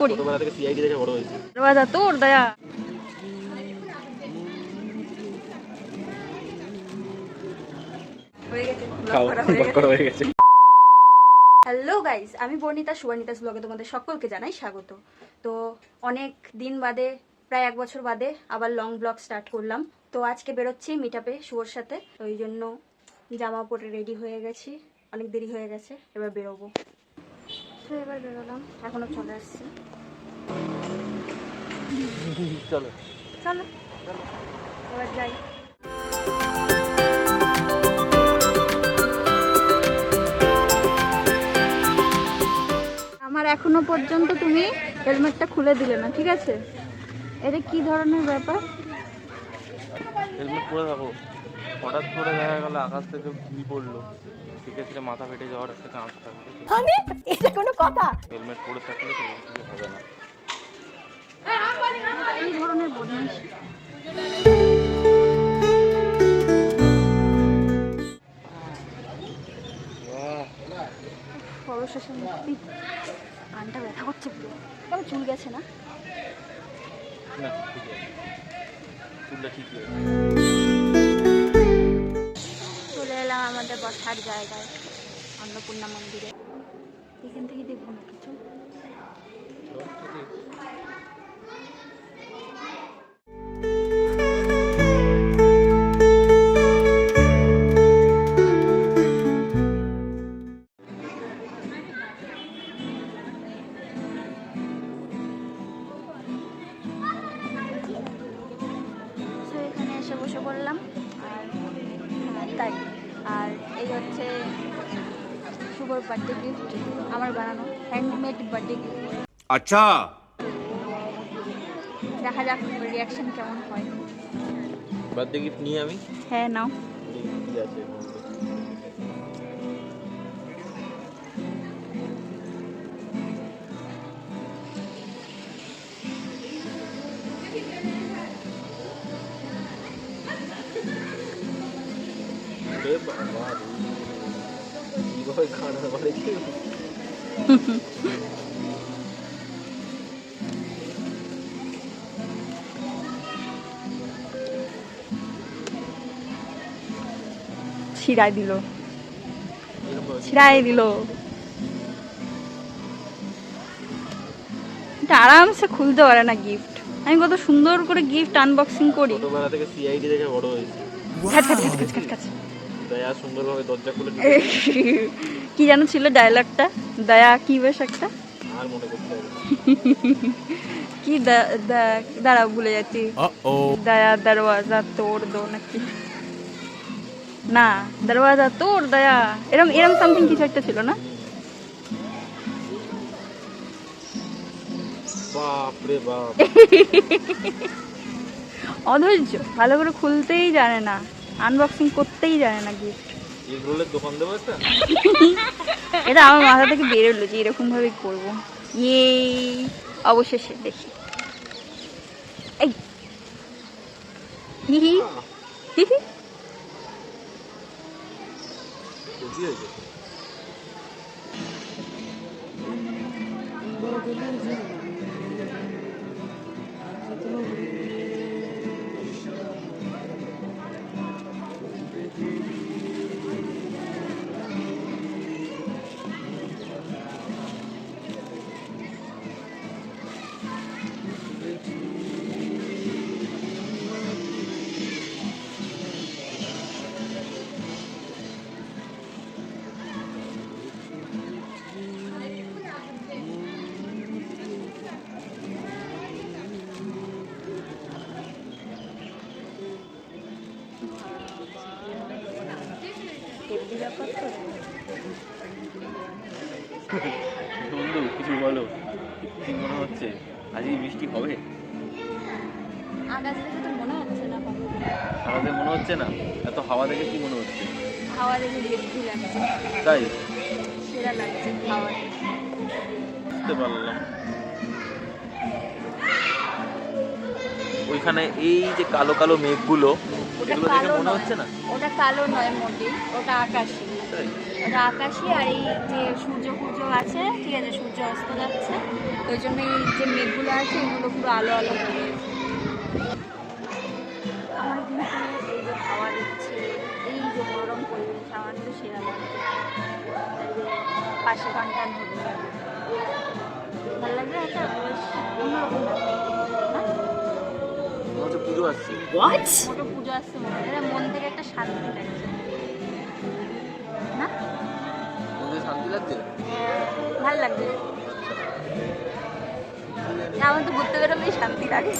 করি। তোর দয়া। হয়ে হয়ে হয়ে হ্যালো গাইস আমি বর্ণিতা সুবর্ণিতাস ব্লগে তোমাদের সকলকে জানাই স্বাগত। তো অনেক দিন বাদে প্রায় এক বছর বাদে আবার লং ব্লগ স্টার্ট করলাম। তো আজকে বেরোচ্ছি মিট আপে শুভর সাথে ওই জন্য জামা পরে রেডি হয়ে গেছি। অনেক দেরি হয়ে গেছে এবার বেরোবো। এবার বেরোলাম। এখনও চলে আসছি। চলো। চলো। এবার যাই। আমার এখনও পর্যন্ত তুমি হেলমেটটা খুলে দিলে না ঠিক আছে? এটা কি ধরনের ব্যাপার? হেলমেট পরে থাকো হঠাৎ করে দেখা গেল আকাশ থেকে ঘি পড়ল। সেক্ষেত্রে মাথা ফেটে যাওয়ার একটা চান্স থাকে আমি এটা কোনো কথা? হেলমেট পরে থাকলে তো কিছু হবে না। এই ধরনের বদমাইশি অবশেষে মুক্তি কানটা ব্যথা করছে পুরো। কেমন চুল গেছে না? না ঠিক এলাম আমাদের বসার জায়গায় অন্নপূর্ণা মন্দিরে। এখান থেকে দেখব না কিছু। বসে পড়লাম। হচ্ছে শুভর বার্থডে গিফট আমার বানানো হ্যান্ডমেড বার্থডে গিফট আচ্ছা। দেখা যাক রিয়াকশন কেমন হয়। বার্থডে গিফট নিয়ে আমি? হ্যাঁ নাও। ঠিক আছে? ছিড়াই দিল ছিড়াই দিল এটা আরামসে খুলতে পারে না গিফট আমি কত সুন্দর করে গিফট আনবক্সিং করি ছোটবেলা থেকে সিআইডি দেখে বড় হয়েছে দয়া সুন্দরভাবে দরজা খুলে কি যেন ছিল ডায়লগটা দয়া কি বেশ একটা? আর মনে করতে কি দা- দা- দাঁড়াও ভুলে যাচ্ছি। দয়া দরওয়াজা তোড় দো নাকি? না দরওয়াজা তোড় দয়া। এরম এরম সামথিং কিছু একটা ছিল না? বাপ। রে অধৈর্য ভালো করে খুলতেই জানে না। আনবক্সিং করতেই জানে না গিফট দোকান দেবো এটা আমার মাথা থেকে বেরোলো যে এরকম ভাবেই করব। ইয়ে অবশেষে দেখি। এই। হি হি হি হি। বন্ধু কিছু বলো। কি মনে হচ্ছে? আজকে বৃষ্টি হবে? আকাশ দেখে তো মনে হচ্ছে না পাবো মনে হচ্ছে না? এত হাওয়া দেখে কি মনে হচ্ছে? হাওয়া দেখে লাগছে। তাই? সেরা লাগছে হাওয়া বুঝতে পারলাম। ওইখানে এই যে কালো কালো মেঘগুলো ওটা কালো নয়। ওটা কালো নয় মোটি ওটা আকাশি। এটা আকাশে আর এই যে সূর্য সূর্য আছে ঠিক আছে সূর্য অস্ত যাচ্ছে। ওই জন্য এই যে মেঘগুলো আছে এগুলো পুরো আলো আলো হয়ে আমার কিন্তু এই যে হাওয়া দিচ্ছে এই যে গরম পরিবেশ আমার সেরা লাগছে পাশে ঘণ্টা ভালো লাগবে একটা অন্যরকম পুজো আসছে মোটো পুজো আসছে মনে হয়। মন থেকে একটা শান্তি লাগছে না মনে শান্তি লাগছে? ভালো লাগবে আমার তো ঘুরতে বেরোলেই শান্তি লাগে।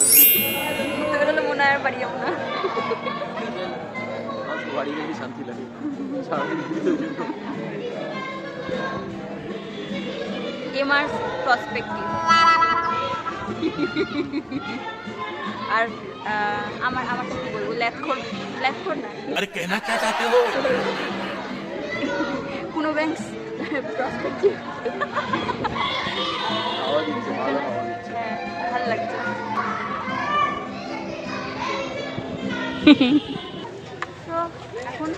ঘুরতে বেরোলে মনে হয় আর বাড়ি যাব না। বাড়ি গেলেই শান্তি লাগে। সারাদিন ঘুরতে এমআর প্রসপেক্টিভ আর আমার আমার কি বলব না। আরে কেনা কে হো কোনো ব্যাংকস প্রসপেক্টিভ হ্যাঁ, লাগছে। এখন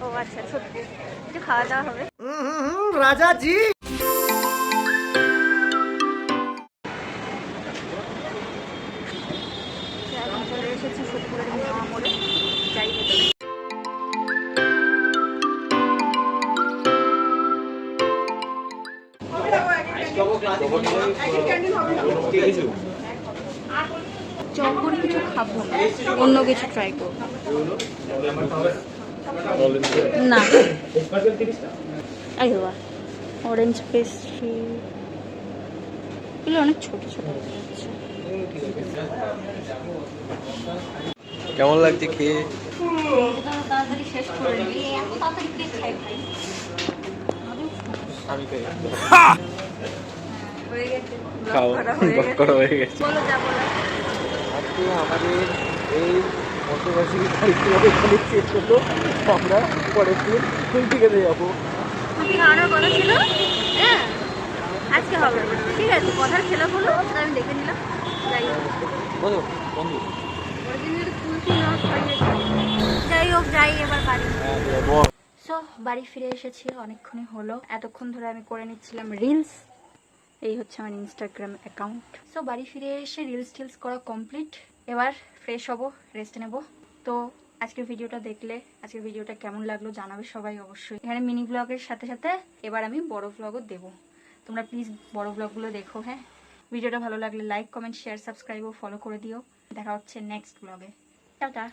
ও আচ্ছা খাওয়া দাওয়া হবে। রাজা জি চকর কিছু খাব না অন্য কিছু ট্রাই করব। না। আই বাবা অরেঞ্জ পেস্ট্রি এগুলো অনেক ছোট ছোট কেমন লাগছে খেয়ে? তাড়াতাড়ি শেষ করে নিই এত তাড়াতাড়ি কে খাই। ভাই আমি খাই হয়ে গেছে করা হয়ে গেছে। করা হয়ে গেছে। বলো যা বলো। আজকে আমাদের এই মধ্যবাসী কারিকুলার এখানে শেষ হলো। আমরা পরের দিন ফুল থেকে যাব। তুমি খাওয়ানোর কথা ছিল? হ্যাঁ আজকে হবে। ঠিক আছে কথার খেলা হলো আমি দেখে নিলাম। যাই বলো বন্ধু। যাই হোক যাই এবার বাড়ি। সো বাড়ি ফিরে এসেছি অনেকক্ষণই হলো। এতক্ষণ ধরে আমি করে নিচ্ছিলাম রিলস এই হচ্ছে আমার ইনস্টাগ্রাম অ্যাকাউন্ট সো বাড়ি ফিরে এসে রিলস টিলস করা কমপ্লিট এবার ফ্রেশ হব রেস্ট নেব। তো, আজকের ভিডিওটা দেখলে, আজকের ভিডিওটা কেমন লাগল জানাবে সবাই অবশ্যই। এখানে মিনি ব্লগের সাথে সাথে এবার আমি বড় ব্লগও দেবো। তোমরা প্লিজ বড় ব্লগগুলো দেখো হ্যাঁ? ভিডিওটা ভালো লাগলে লাইক কমেন্ট শেয়ার সাবস্ক্রাইব ও ফলো করে দিও। দেখা হচ্ছে নেক্সট ব্লগে টাটা।